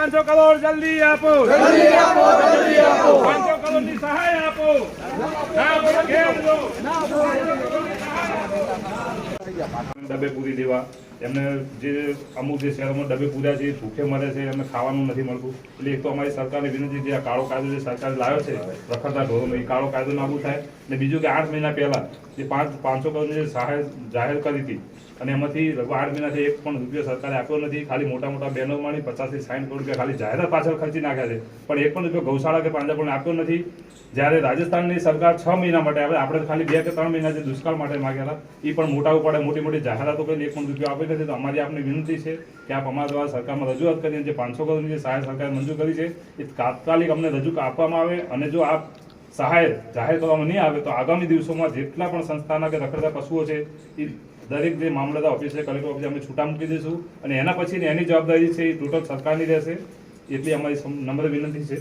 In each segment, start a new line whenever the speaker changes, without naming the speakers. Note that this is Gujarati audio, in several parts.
પાંચસો કરોડ જલ્દી આપો. પાંચસો કરોડની સહાય આપો. ઘેર પૂરી દેવા. એમને જે અમુક જે શહેરોમાં ડબ્બે પૂર્યા છે એ ભૂખે મળે છે એમને ખાવાનું નથી મળતું. એટલે એક તો અમારી સરકારની વિનંતી છે આ કાળો કાયદો જે સરકારે લાવ્યો છે રખડતા ઢોરોનો એ કાળો કાયદો નાબૂદ થાય. અને બીજું કે આઠ મહિના પહેલા જે પાંચ પાંચસો કરોડની સહાય જાહેર કરી હતી. અને એમાંથી લગભગ આઠ મહિનાથી એક પણ રૂપિયો સરકારે આપ્યો નથી. ખાલી મોટા મોટા બેનરો પચાસથી પચાસ સાઠ કરોડ રૂપિયા ખાલી જાહેરાત પાછળ ખર્ચી નાખ્યા છે. પણ એક પણ રૂપિયો ગૌશાળા કે પાંજરાપોળને આપ્યો નથી. જ્યારે રાજસ્થાનની સરકાર છ મહિના માટે આવે, આપણે ખાલી બે કે ત્રણ મહિના જે દુષ્કાળ માટે માગેલા એ પણ મોટા ઉપાડે, મોટી મોટી જાહેરાતો કરીને એક પણ રૂપિયો આપી નથી. તો અમારી આપની વિનંતી છે કે આપ અમારા દ્વારા સરકારમાં રજૂઆત કરીને જે પાંચસો કરોડની જે સહાય સરકારે મંજૂર કરી છે, એ તાત્કાલિક અમને રજૂ આપવામાં આવે. અને જો આપ સહાય જાહેર કરવામાં નહીં આવે તો આગામી દિવસોમાં જેટલા પણ સંસ્થાના કે રખડતા પશુઓ છે એ દરેક જે મામલતદાર ઓફિસ કલેક્ટર ઓફિસે અમે છૂટા મૂકી દઈશું. અને એના પછીની એની જવાબદારી છે એ ટોટલ સરકારની રહેશે. એટલી અમારી નમ્ર વિનંતી છે.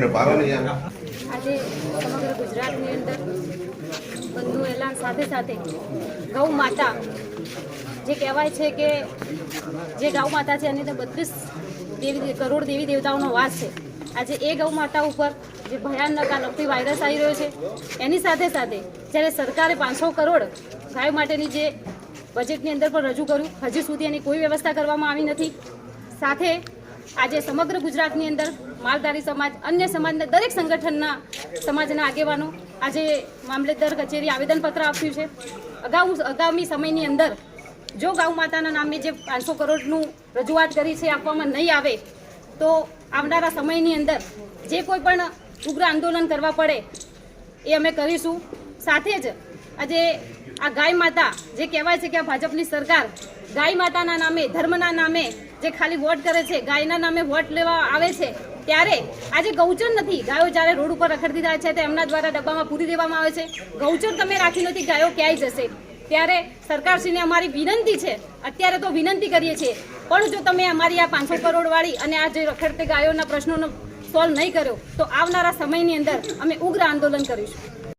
મિનિટ ભાગો ને
આજે સમગ્ર ગુજરાતની અંદર બંધુ એલાન સાથે સાથે ગૌ માતા જે કહેવાય છે કે જે ગૌ માતા છે, એની અંદર બત્રીસ દેવી કરોડ દેવી દેવતાઓનો વાસ છે. આજે એ ગૌ માતા ઉપર જે ભયાનક આ લપટી વાયરસ આવી રહ્યો છે, એની સાથે સાથે જ્યારે સરકારે પાંચસો કરોડ ગાય માટેની જે બજેટની અંદર પણ રજૂ કર્યું, હજી સુધી એની કોઈ વ્યવસ્થા કરવામાં આવી નથી. સાથે આજે સમગ્ર ગુજરાતની અંદર માલધારી સમાજ, અન્ય સમાજના દરેક સંગઠનના સમાજના આગેવાનો આજે મામલતદાર કચેરી આવેદનપત્ર આપ્યું છે. અગાઉ, આગામી સમયની અંદર જો ગૌ માતાના નામે જે પાંચસો કરોડનું રજૂઆત કરી છે, આપવામાં નહીં આવે, તો આવનારા સમયની અંદર જે કોઈ પણ ઉગ્ર આંદોલન કરવા પડે એ અમે કરીશું. સાથે જ આજે આ ગાય માતા જે કહેવાય છે કે આ ભાજપની સરકાર ગાય માતાના નામે, ધર્મના નામે જે ખાલી વોટ કરે છે, ગાયના નામે વોટ લેવા આવે છે, ત્યારે આજે ગૌચર નથી. ગાયો જ્યારે રોડ ઉપર રખડી દીધા છે, તો એમના દ્વારા ડબ્બામાં પૂરી દેવામાં આવે છે. ગૌચર તમે રાખી નથી, ગાયો ક્યાંય જશે? ત્યારે સરકારશ્રીને અમારી વિનંતી છે, અત્યારે તો વિનંતી કરીએ છીએ, પણ જો તમે અમારી આ પાંચસો કરોડવાળી અને આ જે રખડતી ગાયોના પ્રશ્નોનો સોલ્વ નહીં કર્યો, તો આવનારા સમયની અંદર અમે ઉગ્ર આંદોલન કરીશું.